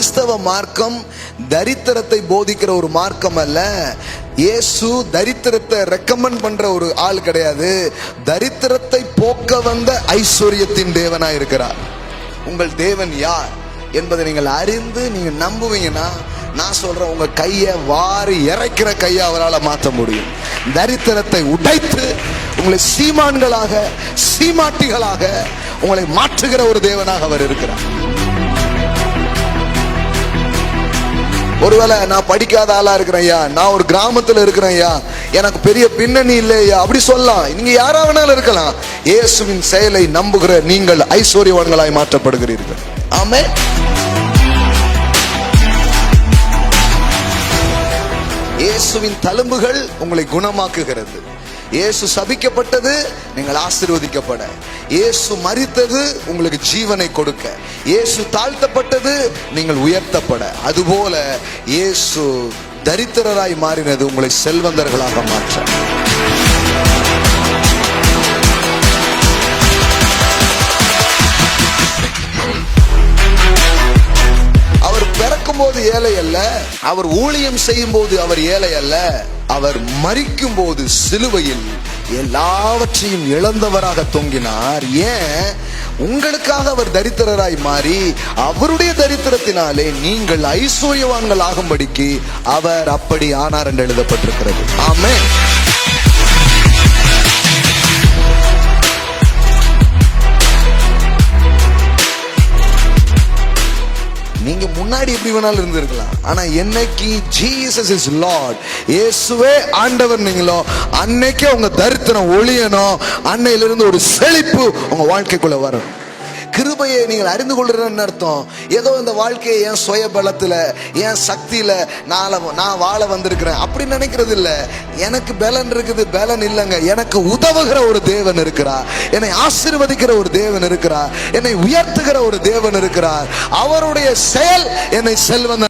கிறிஸ்தவ மார்க்கம் தரித்திரத்தை போதிக்கிற ஒரு மார்க்கம் அல்ல. இயேசு தரித்திரத்தை ரெக்கமெண்ட் பண்ற ஒரு ஆள் கிடையாது. தரித்திரத்தை போக்க வந்த ஐஸ்வர்யத்தின் தேவனா இருக்கிறார். உங்கள் தேவன் யார் என்பதை நீங்கள் அறிந்து நீங்க நம்புவீங்கன்னா நான் சொல்றேன் உங்க கையை வாரி இறைக்கிற கையை அவரால் மாற்ற முடியும். தரித்திரத்தை உடைத்து உங்களை சீமான்களாக சீமாட்டிகளாக உங்களை மாற்றுகிற ஒரு தேவனாக அவர் இருக்கிறார். ஒருவேளை நான் படிக்காத ஆளா இருக்கிறேன் ஐயா நான் ஒரு கிராமத்துல இருக்கிறேன் ஐயா எனக்கு பெரிய பின்னணி இல்லையா? அப்படி சொல்லலாம். நீங்க யாரா வேணாலும் இருக்கலாம். இயேசுவின் செயலை நம்புகிற நீங்கள் ஐஸ்வர்யவான்களாய் மாற்றப்படுகிறீர்கள். ஆமே இயேசுவின் தழும்புகள் உங்களை குணமாக்குகிறது. இயேசு சபிக்கப்பட்டது நீங்கள் ஆசீர்வதிக்கப்பட. இயேசு மறித்தது உங்களுக்கு ஜீவனை கொடுக்க. இயேசு தாழ்த்தப்பட்டது நீங்கள் உயர்த்தப்பட. அதுபோல இயேசு தரித்திரராய் மாறினது உங்களை செல்வந்தர்களாக மாற்ற. அவர் பிறக்கும் போது ஏழை அல்ல அவர் ஊழியம் செய்யும் போது அவர் ஏழை அல்ல. அவர் மறிக்கும் போது சிலுவையில் எல்லாவற்றையும் இழந்தவராக தொங்கினார். ஏன்? உங்களுக்காக அவர் தரித்திரராய் மாறி அவருடைய தரித்திரத்தினாலே நீங்கள் ஐஸ்வர்யவான்கள் ஆகும்படிக்கு அவர் அப்படி ஆனார் என்று எழுதப்பட்டிருக்கிறது. ஆமே முன்னாடி எப்படி வேணாலும் இருந்திருக்கலாம். ஆனா என்னைக்கு ஜீசஸ் இஸ் லார்ட் இயேசுவே ஆண்டவர் நீங்களோ அன்னைக்கே உங்க தரித்திரம் ஒளியணும் அன்னையிலிருந்து ஒரு செழிப்பு உங்க வாழ்க்கைக்குள்ள வரும். கிருபையை நீங்கள் அறிந்து கொள்கிறேன்னு அர்த்தம். ஏதோ இந்த வாழ்க்கையை என் சுய பலத்தில் என் சக்தியில நான் நான் வாழ வந்திருக்கிறேன். அப்படி நினைக்கிறது இல்ல எனக்கு பலன் இருக்குது பலன் இல்லைங்க. எனக்கு உதவுகிற ஒரு தேவன் இருக்கிறார் என்னை ஆசீர்வதிக்கிற ஒரு தேவன் இருக்கிறார் என்னை உயர்த்துகிற ஒரு தேவன் இருக்கிறார். அவருடைய செயல் என்னை செல்வந்த